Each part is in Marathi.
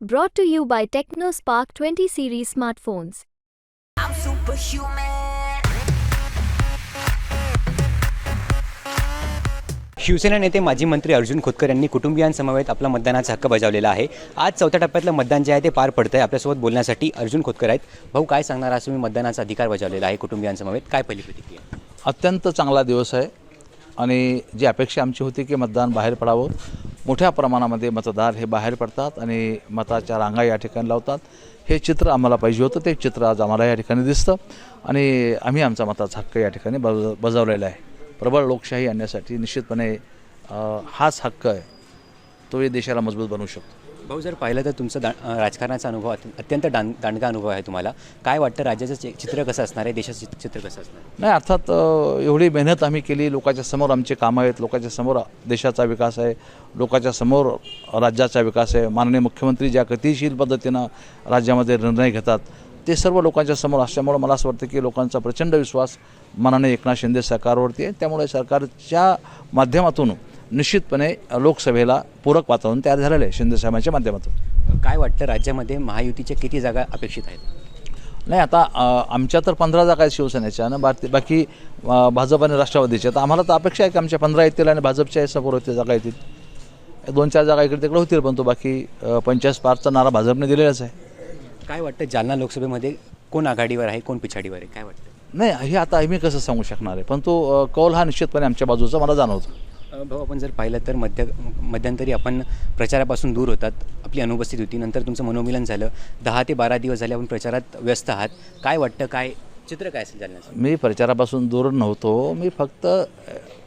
Brought to you by TechnoSpark 20 series smartphones. I'm superhuman. Shiv Sena नेते माजी मंत्री अर्जुन खोतकर यांनी कुटुंबियांसमवेत आपला मतदानाचा हक्क बजावलेला आहे. आज चौथ्या टप्प्यातलं मतदान जे आहे ते पार पडतं आहे आपल्यासोबत बोलण्यासाठी अर्जुन खोतकर आहेत. भाऊ काय सांगणार आज तुम्ही? मतदानाचा अधिकार बजावलेला आहे कुटुंबियांसमवेत. काय पहिली प्रतिक्रिया? अत्यंत चांगला दिवस आहे आणि जी अपेक्षा आमची होती की मतदान बाहेर पडावं मोठ्या प्रमाणामध्ये मतदार हे बाहेर पडतात आणि मताच्या रांगा या ठिकाणी लावतात. हे चित्र आम्हाला पाहिजे होतं. ते चित्र आज आम्हाला या ठिकाणी दिसतं. आणि आम्ही आमचा मताचा हक्क या ठिकाणी बज बजावलेला आहे. प्रबळ लोकशाही आणण्यासाठी निश्चितपणे हाच हक्क आहे. तो या देशाला मजबूत बनवू शकतो. भाऊ जर पाहिलं तर तुमचा दा राजकारणाचा अनुभव अत्य- अत्यंत दान दांडगा अनुभव आहे तुम्हाला. काय वाटतं राज्याचं चित्र कसं असणार आहे? देशाचं चित्र कसं असणार नाही अर्थात एवढी मेहनत आम्ही केली. लोकांच्या समोर आमचे कामं आहेत. लोकांच्या समोर देशाचा विकास आहे. लोकांच्या समोर राज्याचा विकास आहे. माननीय मुख्यमंत्री ज्या गतिशील पद्धतीनं राज्यामध्ये निर्णय घेतात ते सर्व लोकांच्या समोर असल्यामुळं मला असं वाटतं की लोकांचा प्रचंड विश्वास माननीय एकनाथ शिंदे सरकारवरती आहे. त्यामुळे सरकारच्या माध्यमातून निश्चितपणे लोकसभेला पूरक वातावरण तयार झालेलं आहे शिंदे साहेबांच्या माध्यमातून. काय वाटतं राज्यामध्ये महायुतीच्या किती जागा अपेक्षित आहेत? नाही आता आमच्या तर पंधरा जागा आहेत शिवसेनेच्या आणि बाकी बाकी भाजप आणि राष्ट्रवादीच्या. तर आम्हाला तर अपेक्षा आहे की आमच्या पंधरा येतील आणि भाजपच्या समोर जागा येतील. दोन चार जागा इकडे तिकडे होतील पण तो बाकी पंचाळीस पारचा नारा भाजपने दिलेलाच आहे. काय वाटतं जालना लोकसभेमध्ये कोण आघाडीवर आहे कोण पिछाडीवर आहे? काय वाटतं? नाही हे आता आम्ही कसं सांगू शकणार आहे? पण तो कौल हा निश्चितपणे आमच्या बाजूचा मला जाणवतो. भाऊ आपण जर पाहिलं तर मध्य मध्यंतरी आपण प्रचारापासून दूर होतात आपली अनुपस्थित होती. नंतर तुमचं मनोमिलन झालं. दहा ते बारा दिवस झाले आपण प्रचारात व्यस्त आहात. काय वाटतं काय चित्र काय असेल जालन्याचं? मी प्रचारापासून दूर नव्हतो. मी फक्त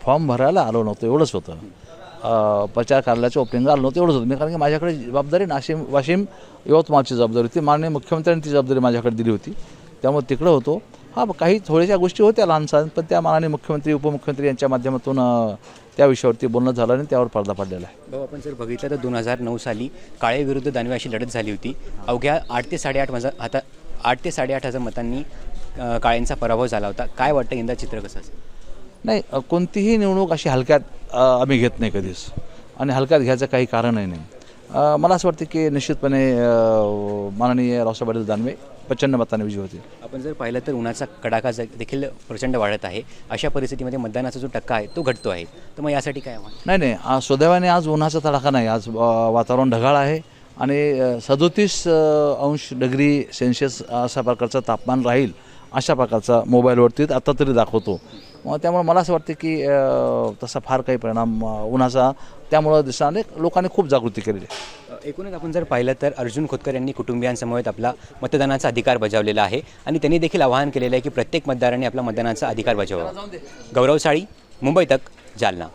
फॉर्म भरायला आलो नव्हतो. एवढंच होतं. प्रचार कार्यालयाच्या ओपनिंगला आलो नव्हतं. एवढंच होतं. मी कारण की माझ्याकडे जबाबदारी नाशिम वाशिम यवतमाळची जबाबदारी होती. माननीय मुख्यमंत्र्यांनी ती जबाबदारी माझ्याकडे दिली होती. त्यामुळे तिकडं होतो. हा काही थोड्याशा गोष्टी होत्या लहान सहान पण त्या माननीय मुख्यमंत्री उपमुख्यमंत्री यांच्या माध्यमातून त्या विषयावरती बोलणं झालं आणि त्यावर पडदा पडलेला आहे. भाऊ आपण जर बघितलं तर दोन हजार नऊ साली काळे विरुद्ध दानवे अशी लढत झाली होती. अवघ्या आठ ते साडेआठ हजार आता आठ ते साडेआठ हजार मतांनी काळेंचा पराभव झाला होता. काय वाटतं यंदा चित्र कसं असेल? नाही कोणतीही निवडणूक अशी हलक्यात आम्ही घेत नाही कधीच. आणि हलक्यात घ्यायचं काही कारणही नाही मला असं वाटतं की निश्चितपणे माननीय रावसाहेब पाटील दानवे प्रचंड मताने विजय होतील. आपण जर पाहिलं तर उन्हाचा कडाका देखील प्रचंड वाढत आहे. अशा परिस्थितीमध्ये मतदानाचा जो टक्का आहे तो घटतो आहे. तर मग यासाठी काय नाही नाही. आज सुदैवाने आज उन्हाचा तडाखा नाही. आज वातावरण ढगाळ आहे आणि सदोतीस अंश डिग्री सेल्सिअस अशा प्रकारचं तापमान राहील अशा प्रकारचा मोबाईलवरती आता तरी दाखवतो. मग त्यामुळे मला असं वाटतं की तसा फार काही परिणाम उन्हाचा त्यामुळं दिसणारे लोकांनी खूप जागृती केलेली आहे. एकूणच आपण जर पाहिलं तर अर्जुन खोतकर यांनी कुटुंबियांसमवेत आपला मतदानाचा अधिकार बजावलेला आहे आणि त्यांनी देखील आवाहन केलेलं आहे की प्रत्येक मतदारांनी आपला मतदानाचा अधिकार बजावावा. गौरव साळी मुंबई तक जालना.